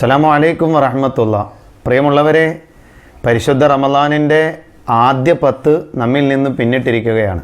അസ്സലാമു വലൈക്കും വറഹമത്തുള്ള. പ്രിയമുള്ളവരെ പരിശുദ്ധ റമദാനിന്റെ ആദ്യ പത്ത് നമ്മിൽ നിന്ന് പിന്നിട്ടിരിക്കുകയാണ്.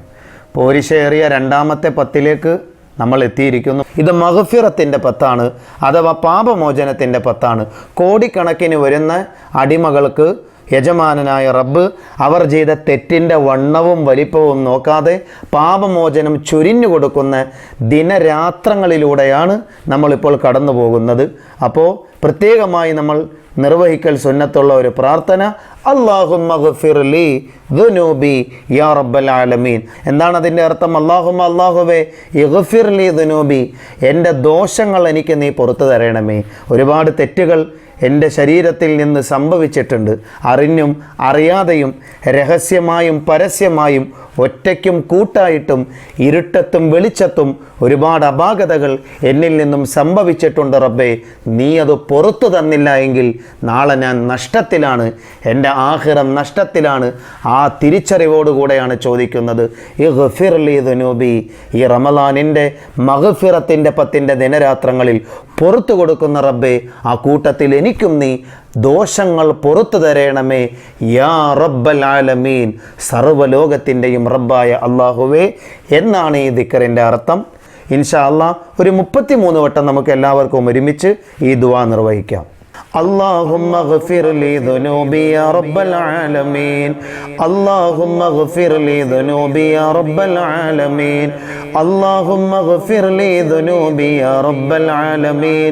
പോരിശേറിയ രണ്ടാമത്തെ പത്തിലേക്ക് നമ്മൾ എത്തിയിരിക്കുന്നു. ഇത് മഹഫിറത്തിന്റെ പത്താണ് അഥവാ പാപമോചനത്തിന്റെ പത്താണ്. കോടിക്കണക്കിന് വരുന്ന അടിമകൾക്ക് യജമാനനായ റബ്ബ് അവർ ചെയ്ത തെറ്റിന്റെ വണ്ണവും വലിപ്പവും നോക്കാതെ പാപമോചനം ചുരിഞ്ഞു കൊടുക്കുന്ന ദിനരാത്രങ്ങളിലൂടെയാണ് നമ്മളിപ്പോൾ കടന്നു പോകുന്നത് അപ്പോൾ പ്രത്യേകമായി നമ്മൾ നിർവഹിക്കൽ സുന്നത്തുള്ള ഒരു പ്രാർത്ഥന. അള്ളാഹുമി ദുനൂബി യാ റബ്ബൽ ആലമീൻ. എന്താണ് അതിന്റെ അർത്ഥം? അള്ളാഹുമ അള്ളാഹുവേ ഇഗ്ഫിർലി ദുനൂബി. എന്റെ ദോഷങ്ങൾ എനിക്ക് നീ പുറത്തു തരണമേ. ഒരുപാട് തെറ്റുകൾ എന്റെ ശരീരത്തിൽ നിന്ന് സംഭവിച്ചിട്ടുണ്ട്. അറിഞ്ഞും അറിയാതെയും രഹസ്യമായും പരസ്യമായും ഒറ്റയ്ക്കും കൂട്ടായിട്ടും ഇരുട്ടത്തും വെളിച്ചത്തും ഒരുപാട് അപാകതകൾ എന്നിൽ നിന്നും സംഭവിച്ചിട്ടുണ്ട് റബ്ബേ. നീ അത് പുറത്തു തന്നില്ല എങ്കിൽ നാളെ ഞാൻ നഷ്ടത്തിലാണ്. എന്റെ ആഹിറം നഷ്ടത്തിലാണ്. ആ തിരിച്ചറിവോടുകൂടെയാണ് ചോദിക്കുന്നത്. ഈ ഗഫിർലി ദുനൂബി. ഈ റമലാനിന്റെ മഹഫിറത്തിന്റെ പത്തിന്റെ ദിനരാത്രങ്ങളിൽ പുറത്തു കൊടുക്കുന്ന റബ്ബേ ആ കൂട്ടത്തിൽ എനിക്കും നീ ദോഷങ്ങൾ പുറത്തു തരയണമേ യാ റബ്ബൽ ആലമീൻ സർവ്വലോകത്തിൻ്റെയും റബ്ബായ അള്ളാഹുവേ എന്നാണ് ഈ ദിക്കറിൻ്റെ അർത്ഥം ഇൻഷാ അള്ളാഹ് ഒരു മുപ്പത്തിമൂന്ന് വട്ടം നമുക്ക് എല്ലാവർക്കും ഒരുമിച്ച് ഈ ദുവാ നിർവഹിക്കാം اللهم اغفر لي ذنوبي يا رب العالمين اللهم اغفر لي ذنوبي يا رب العالمين اللهم اغفر لي ذنوبي يا رب العالمين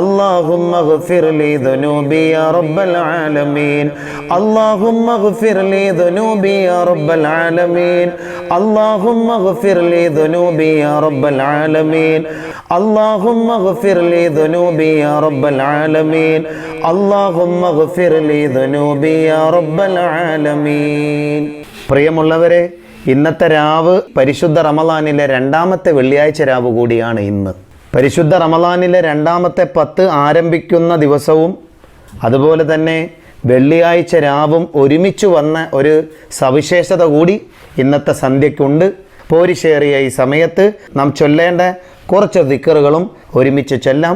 اللهم اغفر لي ذنوبي يا رب العالمين اللهم اغفر لي ذنوبي يا رب العالمين اللهم اغفر لي ذنوبي يا رب العالمين اللهم اغفر لي ذنوبي يا رب العالمين اللهم اغفر لي ذنوبي يا رب العالمين പ്രിയമുള്ളവരെ ഇന്നത്തെ രാവ് പരിശുദ്ധ റമലാനിലെ രണ്ടാമത്തെ വെള്ളിയാഴ്ച രാവ് കൂടിയാണ് ഇന്ന് പരിശുദ്ധ റമലാനിലെ രണ്ടാമത്തെ പത്ത് ആരംഭിക്കുന്ന ദിവസവും അതുപോലെ തന്നെ വെള്ളിയാഴ്ച രാവും ഒരുമിച്ച് വന്ന ഒരു സവിശേഷത കൂടി ഇന്നത്തെ സന്ധ്യയ്ക്കുണ്ട്. പോരിശേറിയ ഈ സമയത്ത് നാം ചൊല്ലേണ്ട കുറച്ച് ദിക്കറുകളും ഒരുമിച്ച് ചൊല്ലാം.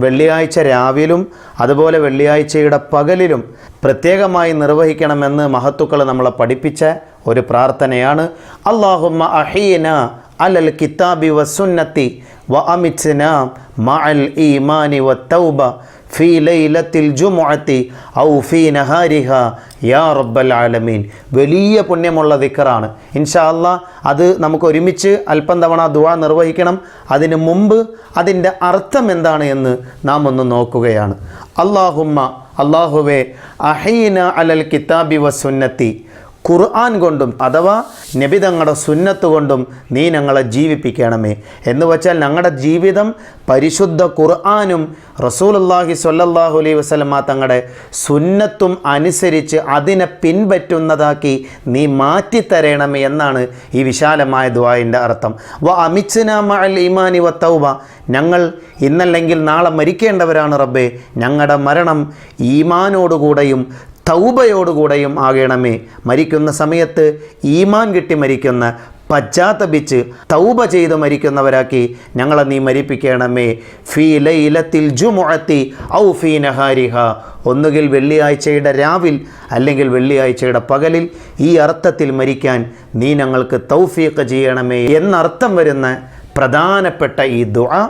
വെള്ളിയാഴ്ച രാവിലും അതുപോലെ വെള്ളിയാഴ്ചയുടെ പകലിലും പ്രത്യേകമായി നിർവഹിക്കണമെന്ന് മഹത്തുക്കൾ നമ്മളെ പഠിപ്പിച്ച ഒരു പ്രാർത്ഥനയാണ്. അള്ളാഹുമ്മ അഹീന അലൽ കിതാബി വസുന്നത്തി വ അമിത്സിന മഅൽ ഈമാനി വ തൗബ. ഫീ ലൈലത്തിൽ ജുമുഅത്തി ഔ ഫീ നഹാരിഹ യാ റബ്ബൽ ആലമീൻ. വലിയ പുണ്യമുള്ള ദിക്കറാണ്. ഇൻഷാ അല്ലാ അത് നമുക്ക് ഒരുമിച്ച് അല്പം തവണ ദുആ നിർവഹിക്കണം. അതിനു മുമ്പ് അതിന്റെ അർത്ഥം എന്താണ് എന്ന് നാം ഒന്ന് നോക്കുകയാണ്. അള്ളാഹുമ്മ അള്ളാഹുവേ അഹീന അലൽ കിതാബി വസുന്നത്തി ഖുർആൻ കൊണ്ടും അഥവാ നബി തങ്ങളുടെ സുന്നത്ത് കൊണ്ടും നീ ഞങ്ങളെ ജീവിപ്പിക്കണമേ. എന്ന് വച്ചാൽ ഞങ്ങളുടെ ജീവിതം പരിശുദ്ധ ഖുർആാനും റസൂലുല്ലാഹി സ്വല്ലല്ലാഹു അലൈഹി വസ്ലമ തങ്ങളുടെ സുന്നത്തും അനുസരിച്ച് അതിനെ പിൻപറ്റുന്നതാക്കി നീ മാറ്റിത്തരണമേ എന്നാണ് ഈ വിശാലമായ ദ്വായന്റെ അർത്ഥം. വ അമിച്ചനാമ മഅൽ ഇമാനി വ തൗബ. ഞങ്ങൾ ഇന്നല്ലെങ്കിൽ നാളെ മരിക്കേണ്ടവരാണ് റബ്ബേ. ഞങ്ങളുടെ മരണം ഈമാനോടുകൂടെയും തൗബയോടുകൂടെയും ആകണമേ. മരിക്കുന്ന സമയത്ത് ഈമാൻ കിട്ടി മരിക്കുന്ന പശ്ചാത്തപിച്ച് തൗബ ചെയ്ത് മരിക്കുന്നവരാക്കി ഞങ്ങളെ നീ മരിപ്പിക്കണമേ. ഫീ ലൈലത്തിൽ ജുമുഅത്തി ഔ ഫീ നഹാരിഹ. ഒന്നുകിൽ വെള്ളിയാഴ്ചയുടെ രാവിൽ അല്ലെങ്കിൽ വെള്ളിയാഴ്ചയുടെ പകലിൽ ഈ അർത്ഥത്തിൽ മരിക്കാൻ നീ ഞങ്ങൾക്ക് തൗഫീഖ് ചെയ്യണമേ എന്നർത്ഥം വരുന്ന പ്രധാനപ്പെട്ട ഈ ദുആ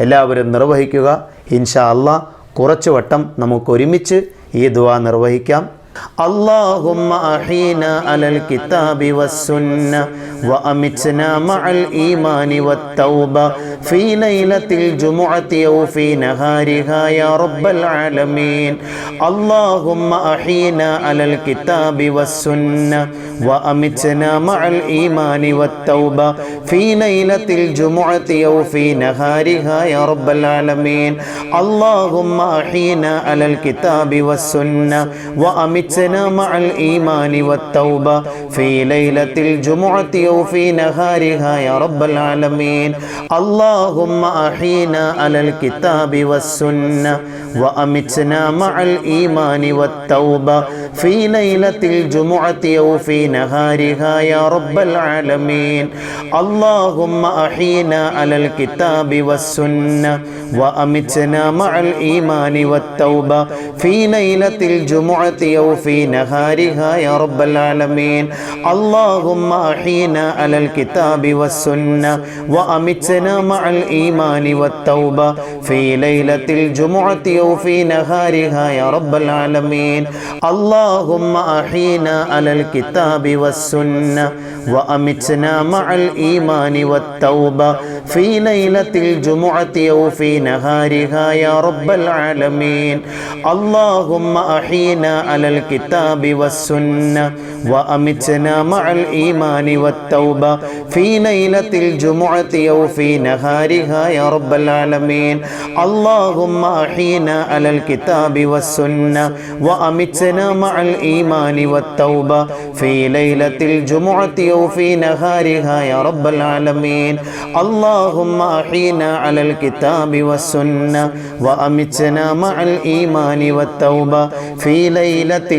എല്ലാവരും നിർവഹിക്കുക. ഇൻഷാ അള്ളാഹ് കുറച്ചു വട്ടം നമുക്കൊരുമിച്ച് ഈ ദുആ നിർവഹിക്കാം. اللهم أحينا على الكتاب والسنة وأمتنا مع الإيمان والتوبة في ليلة الجمعة أو في نهارها يا رب العالمين. اللهم أحينا على الكتاب والسنة وأمتنا مع الإيمان والتوبة في ليلة الجمعة أو في نهارها يا رب العالمين. اللهم أحينا على الكتاب والسنة وأمتنا مع الإيمان والتوبة في ليلة الجمعة أو في نهارها يا رب العالمين. اللهم أحينا على الكتاب والسنة وأمتنا مع الإيمان والتوبة في ليلة الجمعة أو في نهارها يا رب العالمين. اللهم أحينا على الكتاب والسنة وأمتنا مع الإيمان والتوبة في ليلة الجمعة أو في نهارها يا رب العالمين. اللهم أحينا على الكتاب والسنة وأمتنا مع الإيمان والتوبة في ليلة الجمعة أو في نهارها يا رب العالمين. اللهم أحينا على الكتاب والسنة وأمتنا مع الإيمان والتوبة في ليلة الجمعة أو في نهارها يا رب العالمين. اللهم أحينا على الكتاب والسنة وأمتنا مع الإيمان والتوبة في ليلة الجمعة أو في نهارها يا رب العالمين. اللهم أحينا على الكتاب والسنة وأمتنا مع الإيمان والتوبة في ليلة الجمعة أو في نهارها يا رب العالمين. اللهم أحينا على الكتاب والسنة وأمتنا مع الإيمان والتوبة في ليلة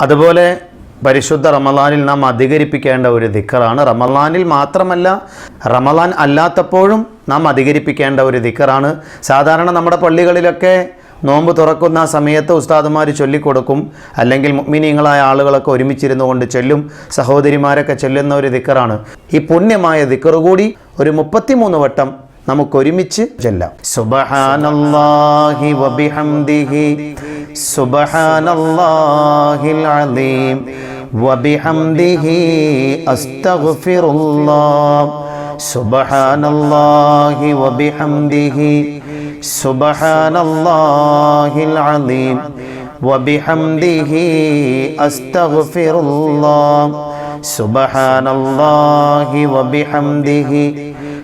അതുപോലെ പരിശുദ്ധ റമലാനിൽ നാം അധികരിപ്പിക്കേണ്ട ഒരു ദിക്കറാണ്. റമലാനിൽ മാത്രമല്ല റമലാൻ അല്ലാത്തപ്പോഴും നാം അധികരിപ്പിക്കേണ്ട ഒരു ദിക്കറാണ്. സാധാരണ നമ്മുടെ പള്ളികളിലൊക്കെ നോമ്പ് തുറക്കുന്ന സമയത്ത് ഉസ്താദുമാർ ചൊല്ലിക്കൊടുക്കും. അല്ലെങ്കിൽ മുഗ്മിനീങ്ങളായ ആളുകളൊക്കെ ഒരുമിച്ചിരുന്നു കൊണ്ട് ചെല്ലും സഹോദരിമാരൊക്കെ ചെല്ലുന്ന ഒരു ദിക്കറാണ്. ഈ പുണ്യമായ ദിക്കറുകൂടി ഒരു മുപ്പത്തിമൂന്ന് വട്ടം നമുക്ക് ഒരുമിച്ച് ചെല്ലാം. സുബഹാനല്ലാഹി വബിഹംദിഹി സുബഹാനല്ലാഹിൽ അലീം വബിഹംദിഹി അസ്തഗ്ഫിറുല്ലാഹ് സുബഹാനല്ലാഹി വബിഹംദിഹി സുബഹാനല്ലാഹിൽ അലീം വബിഹംദിഹി അസ്തഗ്ഫിറുല്ലാഹ് സുബഹാനല്ലാഹി വബിഹംദിഹി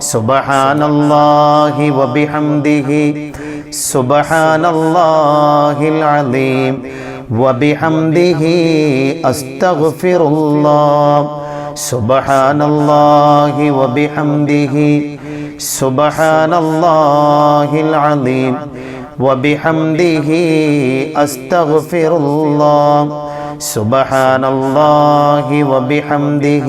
سبحان الله وبحمده سبحان الله العظيم وبحمده أستغفر الله سبحان الله وبحمده سبحان الله العظيم وبحمده أستغفر الله سبحان الله وبحمده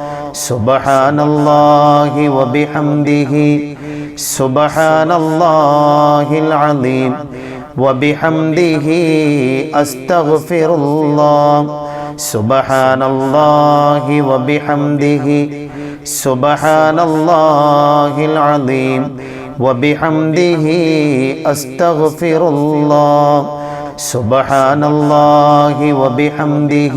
سبحان الله وبحمده سبحان الله العظيم وبحمده أستغفر الله سبحان الله وبحمده سبحان الله العظيم وبحمده أستغفر الله سبحان الله وبحمده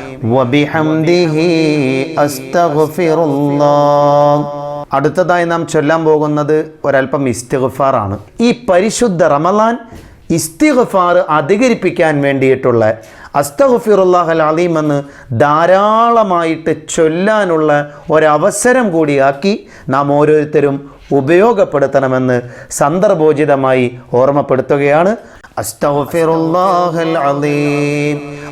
അടുത്തതായി നാം ചൊല്ലാൻ പോകുന്നത് ഒരല്പം ഇസ്തിഗ്ഫാറാണ്. ഈ പരിശുദ്ധ റമലാൻ ഇസ്തിഗ്ഫാർ അധികരിപ്പിക്കാൻ വേണ്ടിയിട്ടുള്ള അസ്തഗ്ഫിറുല്ലാഹൽ അലീം എന്ന് ധാരാളമായിട്ട് ചൊല്ലാനുള്ള ഒരവസരം കൂടിയാക്കി നാം ഓരോരുത്തരും ഉപയോഗപ്പെടുത്തണമെന്ന് സന്ദർഭോചിതമായി ഓർമ്മപ്പെടുത്തുകയാണ് അസ്തഗ്ഫിറുല്ലാഹൽ അലീം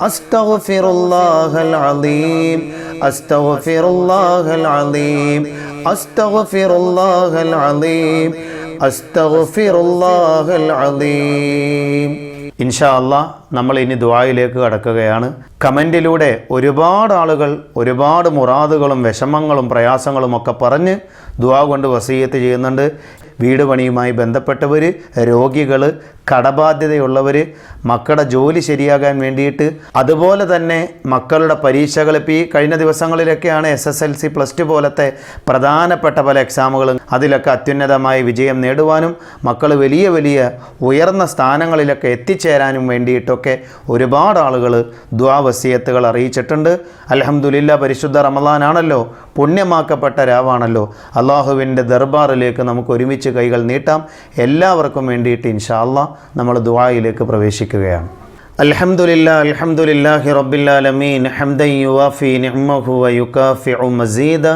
أستغفر الله العظيم. أستغفر الله العظيم. أستغفر الله العظيم. أستغفر الله العظيم. إن شاء الله നമ്മൾ ഇനി ദുആയിലേക്ക് കടക്കുകയാണ്. കമന്റിലൂടെ ഒരുപാട് ആളുകൾ ഒരുപാട് മുറാദുകളും വിഷമങ്ങളും പ്രയാസങ്ങളും ഒക്കെ പറഞ്ഞ് ദുആ കൊണ്ട് വസീയത്ത് ചെയ്യുന്നുണ്ട്. വീട് പണിയുമായി ബന്ധപ്പെട്ടവർ രോഗികൾ കടബാധ്യതയുള്ളവർ മക്കളുടെ ജോലി ശരിയാകാൻ വേണ്ടിയിട്ട് അതുപോലെ തന്നെ മക്കളുടെ പരീക്ഷകൾ ഇപ്പോൾ ഈ കഴിഞ്ഞ ദിവസങ്ങളിലൊക്കെയാണ് S S L C plus two പോലത്തെ പ്രധാനപ്പെട്ട പല എക്സാമുകളും അതിലൊക്കെ അത്യുന്നതമായ വിജയം നേടുവാനും മക്കൾ വലിയ വലിയ ഉയർന്ന സ്ഥാനങ്ങളിലൊക്കെ എത്തിച്ചേരാനും വേണ്ടിയിട്ടൊക്കെ ഒക്കെ ഒരുപാട് ആളുകൾ ദ്വാവസീയത്തുകൾ അറിയിച്ചിട്ടുണ്ട്. അലഹമുല്ല പരിശുദ്ധ റമദാനാണല്ലോ പുണ്യമാക്കപ്പെട്ട രാവാണല്ലോ. അള്ളാഹുവിന്റെ ദർബാറിലേക്ക് നമുക്ക് ഒരുമിച്ച് കൈകൾ നീട്ടാം. എല്ലാവർക്കും വേണ്ടിയിട്ട് ഇൻഷാ നമ്മൾ ദ്വായിലേക്ക് പ്രവേശിക്കുകയാണ്. الحمد لله الحمد لله رب العالمين حمدا يوافي മസീദ.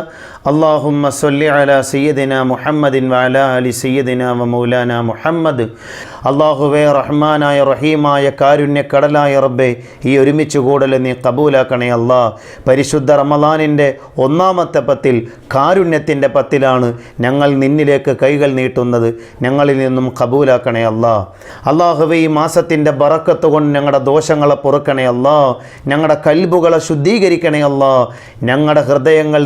اللهم صل على سيدنا محمد وعلى آل سيدنا ومولانا മുഹമ്മദ് അള്ളാഹുവേ റഹ്മാനായ റഹീമായ കാരുണ്യക്കടലായ റബ്ബെ ഈ ഒരുമിച്ച് കൂടൽ നീ കബൂലാക്കണേ അല്ലാ പരിശുദ്ധ റമദാനിൻ്റെ ഒന്നാമത്തെ പത്തിൽ കാരുണ്യത്തിൻ്റെ പത്തിലാണ് ഞങ്ങൾ നിന്നിലേക്ക് കൈകൾ നീട്ടുന്നത് ഞങ്ങളിൽ നിന്നും കബൂലാക്കണേ അല്ലാ അള്ളാഹുവെ ഈ മാസത്തിൻ്റെ ബറക്കത്ത് കൊണ്ട് ഞങ്ങളുടെ ദോഷങ്ങളെ പൊറുക്കണേ അല്ലാ ഞങ്ങളുടെ കൽബുകളെ ശുദ്ധീകരിക്കണേ അല്ലാ ഞങ്ങളുടെ ഹൃദയങ്ങൾ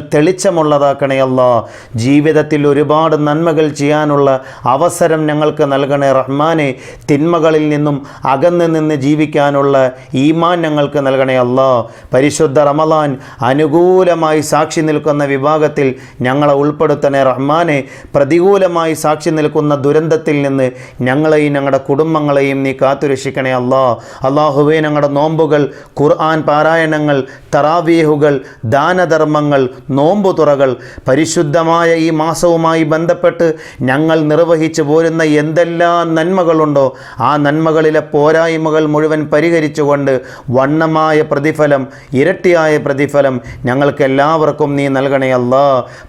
തെളിച്ചമുള്ളതാക്കണേ അല്ലാ ജീവിതത്തിൽ ഒരുപാട് നന്മകൾ ചെയ്യാനുള്ള അവസരം ഞങ്ങൾക്ക് നൽകണേ റഹ്മാനെ. തിന്മകളിൽ നിന്നും അകന്ന് നിന്ന് ജീവിക്കാനുള്ള ഈമാൻ ഞങ്ങൾക്ക് നൽകണേ അല്ലാ. പരിശുദ്ധ റമലാൻ അനുകൂലമായി സാക്ഷി നിൽക്കുന്ന വിഭാഗത്തിൽ ഞങ്ങളെ ഉൾപ്പെടുത്തണേ റഹ്മാനെ. പ്രതികൂലമായി സാക്ഷി നിൽക്കുന്ന ദുരന്തത്തിൽ നിന്ന് ഞങ്ങളെയും ഞങ്ങളുടെ കുടുംബങ്ങളെയും നീ കാത്തുരക്ഷിക്കണേ അല്ലാ. അള്ളാഹുവേ ഞങ്ങളുടെ നോമ്പുകൾ ഖുർആൻ പാരായണങ്ങൾ തറാവീഹുകൾ ദാനധർമ്മങ്ങൾ നോമ്പുതുറകൾ പരിശുദ്ധമായ ഈ മാസവുമായി ബന്ധപ്പെട്ട് ഞങ്ങൾ നിർവഹിച്ചു പോരുന്ന എന്തെല്ലാം നന്മകളുണ്ടോ ആ നന്മകളിലെ പോരായ്മകൾ മുഴുവൻ പരിഹരിച്ചുകൊണ്ട് വണ്ണമായ പ്രതിഫലം ഇരട്ടിയായ പ്രതിഫലം ഞങ്ങൾക്ക് എല്ലാവർക്കും നീ നൽകണേ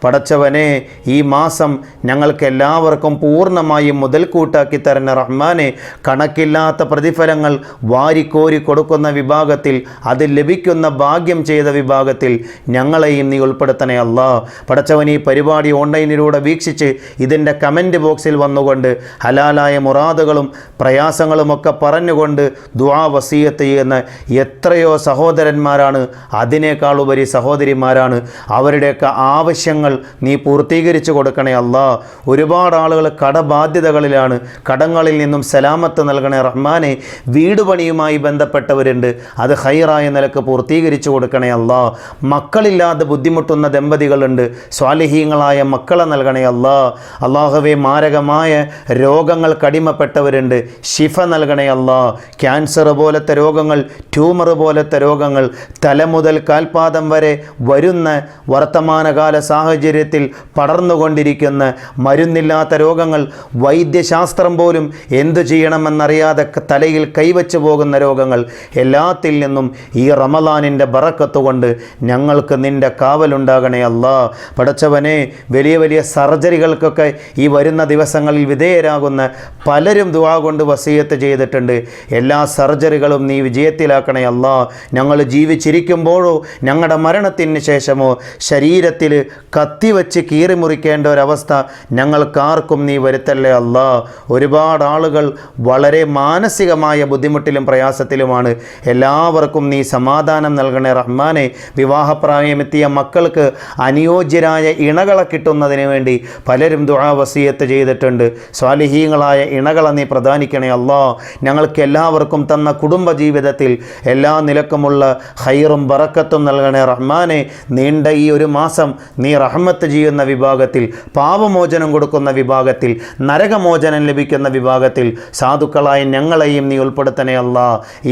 പടച്ചവനെ ഈ മാസം ഞങ്ങൾക്ക് എല്ലാവർക്കും പൂർണമായും മുതൽക്കൂട്ടാക്കി തരുന്ന റഹ്മാനെ. കണക്കില്ലാത്ത പ്രതിഫലങ്ങൾ വാരിക്കോരി കൊടുക്കുന്ന വിഭാഗത്തിൽ അത് ലഭിക്കുന്ന ഭാഗ്യം ചെയ്ത വിഭാഗത്തിൽ ഞങ്ങളെയും നീ ഉൾപ്പെടുത്തണേ അല്ലാ. പടച്ചവൻ ഈ പരിപാടി ഓൺലൈനിലൂടെ വീക്ഷിച്ച് ഇതിന്റെ കമന്റ് ബോക്സിൽ വന്നുകൊണ്ട് ഹലാലായ മുറാദുകളും പ്രയാസങ്ങളുമൊക്കെ പറഞ്ഞുകൊണ്ട് ദുആ വസീയത്ത് ചെയ്യുന്ന എത്രയോ സഹോദരന്മാരാണ്. അതിനേക്കാൾ ഉപരി സഹോദരിമാരാണ്. അവരുടെയൊക്കെ ആവശ്യങ്ങൾ നീ പൂർത്തീകരിച്ചു കൊടുക്കണേ അല്ല. ഒരുപാട് ആളുകൾ കടബാധ്യതകളിലാണ്. കടങ്ങളിൽ നിന്നും സലാമത്ത് നൽകണേ റഹ്മാനെ. വീട് പണിയുമായി ബന്ധപ്പെട്ടവരുണ്ട്. അത് ഹൈറായ നിലയ്ക്ക് പൂർത്തീകരിച്ചു കൊടുക്കണേ അല്ല. മക്കളില്ലാതെ ബുദ്ധിമുട്ടുന്ന ദമ്പതികളുണ്ട്. സ്വാലിഹീങ്ങളായ മക്കളെ നൽകണേ അല്ലാ. അള്ളാഹുവെ മാരകമായ രോഗങ്ങൾ കടിമപ്പെട്ടവരുണ്ട്. ശിഫ നൽകണേ അല്ലാ. ക്യാൻസർ പോലത്തെ രോഗങ്ങൾ ട്യൂമർ പോലത്തെ രോഗങ്ങൾ തല മുതൽ കാൽപാദം വരെ വരുന്ന വർത്തമാനകാല സാഹചര്യത്തിൽ പടർന്നുകൊണ്ടിരിക്കുന്ന മരുന്നില്ലാത്ത രോഗങ്ങൾ വൈദ്യശാസ്ത്രം പോലും എന്തു ചെയ്യണമെന്നറിയാതെ തലയിൽ കൈവച്ചു പോകുന്ന രോഗങ്ങൾ എല്ലാത്തിൽ നിന്നും ഈ റമലാനിന്റെ ബറക്കത്തുകൊണ്ട് ഞങ്ങൾക്ക് നിന്റെ കാവലുണ്ടാകണേ അല്ലാ. പടച്ചവനെ വലിയ വലിയ സർജറികൾക്കൊക്കെ ഈ വരുന്ന ദിവസങ്ങളിൽ വിധേയരാകുന്ന പലരും ദുവാ കൊണ്ട് വസീയത്ത് ചെയ്തിട്ടുണ്ട്. എല്ലാ സർജറികളും നീ വിജയത്തിലാക്കണേ അല്ല. ഞങ്ങൾ ജീവിച്ചിരിക്കുമ്പോഴോ ഞങ്ങളുടെ മരണത്തിന് ശേഷമോ ശരീരത്തിൽ കത്തിവെച്ച് കീറി മുറിക്കേണ്ട ഒരവസ്ഥ ഞങ്ങൾക്കാർക്കും നീ വരുത്തല്ലേ അല്ല. ഒരുപാട് ആളുകൾ വളരെ മാനസികമായ ബുദ്ധിമുട്ടിലും പ്രയാസത്തിലുമാണ്. എല്ലാവർക്കും നീ സമാധാനം നൽകണേ റഹ്മാനെ. വിവാഹപ്രായമെത്തിയ മക്കൾക്ക് അനുയോജ്യരായ ഇണകളെ കിട്ടുന്നതിന് വേണ്ടി പലരും ദുആ വസീയത്ത് ചെയ്തിട്ടുണ്ട്. സ്വാലിഹീങ്ങളായ ഇണകളെ നീ പ്രധാനിക്കണേ അല്ലോ. ഞങ്ങൾക്ക് എല്ലാവർക്കും തന്ന കുടുംബ ജീവിതത്തിൽ എല്ലാ നിലക്കുമുള്ള ഹൈറും ബറക്കത്തും നൽകണേ റഹ്മാനെ. നീണ്ട ഈ ഒരു മാസം നീ റഹ്മത്ത് ചെയ്യുന്ന വിഭാഗത്തിൽ പാപമോചനം കൊടുക്കുന്ന വിഭാഗത്തിൽ നരകമോചനം ലഭിക്കുന്ന വിഭാഗത്തിൽ സാധുക്കളായ ഞങ്ങളെയും നീ ഉൾപ്പെടുത്തണേ അല്ല.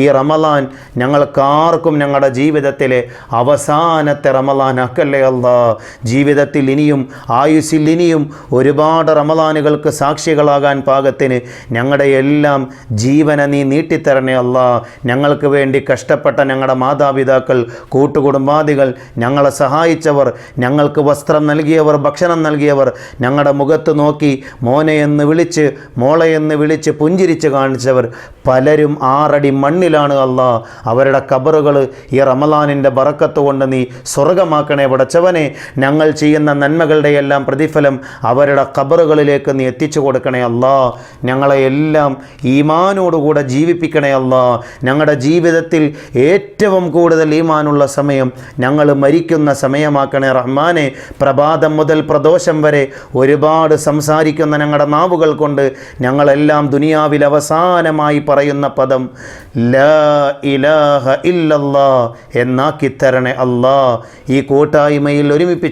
ഈ റമലാൻ ഞങ്ങൾക്കാർക്കും ഞങ്ങളുടെ ജീവിതത്തിലെ അവസാനത്തെ റമലാൻ ആക്കല്ലേ അല്ലാ. ജീവിതത്തിൽ ഇനിയും ആയുസ്സിൽ ഇനിയും ഒരുപാട് റമലാനുകൾക്ക് സാക്ഷികളാകാൻ പാകത്തിന് ഞങ്ങളുടെ എല്ലാം ജീവന നീ നീട്ടിത്തരണേ അല്ല. ഞങ്ങൾക്ക് വേണ്ടി കഷ്ടപ്പെട്ട ഞങ്ങളുടെ മാതാപിതാക്കൾ കൂട്ടുകുടുംബാദികൾ ഞങ്ങളെ സഹായിച്ചവർ ഞങ്ങൾക്ക് വസ്ത്രം നൽകിയവർ ഭക്ഷണം നൽകിയവർ ഞങ്ങളുടെ മുഖത്ത് നോക്കി മോനെ എന്ന് വിളിച്ച് മോളെ എന്ന് വിളിച്ച് പുഞ്ചിരിച്ച് കാണിച്ചവർ പലരും ആറടി മണ്ണിലാണ് അല്ല. അവരുടെ കബറുകൾ ഈ റമലാനിന്റെ ബറക്കത്ത് കൊണ്ട് നീ സ്വർഗമാക്കണേ പടച്ചവനെ. ഞങ്ങൾ ചെയ്യുന്ന നന്മകളുടെ എല്ലാം പ്രതിഫലം അവരുടെ കബറുകളിലേക്ക് നീ എത്തിച്ചു കൊടുക്കണേ അല്ലാ. ഞങ്ങളെ എല്ലാം ഈമാനോടുകൂടെ ജീവിപ്പിക്കണേ അല്ലാ. ഞങ്ങളുടെ ജീവിതത്തിൽ ഏറ്റവും കൂടുതൽ ഈമാനുള്ള സമയം ഞങ്ങൾ മരിക്കുന്ന സമയമാക്കണേ റഹ്മാനെ. പ്രഭാതം മുതൽ പ്രദോഷം വരെ ഒരുപാട് സംസാരിക്കുന്ന ഞങ്ങളുടെ നാവുകൾ കൊണ്ട് ഞങ്ങളെല്ലാം ദുനിയാവിൽ അവസാനമായി പറയുന്ന പദം ലാ ഇലാഹ ഇല്ലല്ലാ എന്നാക്കി തരണേ അല്ലാ. ഈ കൂട്ടായ്മയിൽ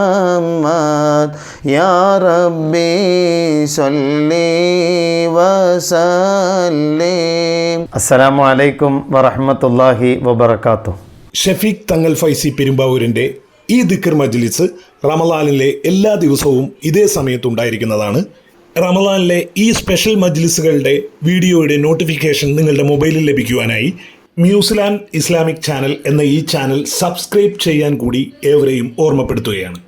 മുഹമ്മദ്. യാ റബ്ബി സല്ലി വസല്ലിം. അസ്സലാമു അലൈക്കും വറഹ്മത്തുള്ളാഹി വബറകാതുഹു. ഷഫീഖ് തങ്ങൾ ഫൈസി പെരുമ്പാവൂരിന്റെ ഈ ദിക്കർ മജ്ലിസ് റമലാനിലെ എല്ലാ ദിവസവും ഇതേ സമയത്തുണ്ടായിരിക്കുന്നതാണ്. റമലാനിലെ ഈ സ്പെഷ്യൽ മജ്ലിസുകളുടെ വീഡിയോയുടെ നോട്ടിഫിക്കേഷൻ നിങ്ങളുടെ മൊബൈലിൽ ലഭിക്കുവാനായി ന്യൂസിലാൻഡ് ഇസ്ലാമിക് ചാനൽ എന്ന ഈ ചാനൽ സബ്സ്ക്രൈബ് ചെയ്യാൻ കൂടി ഏവരെയും ഓർമ്മപ്പെടുത്തുകയാണ്.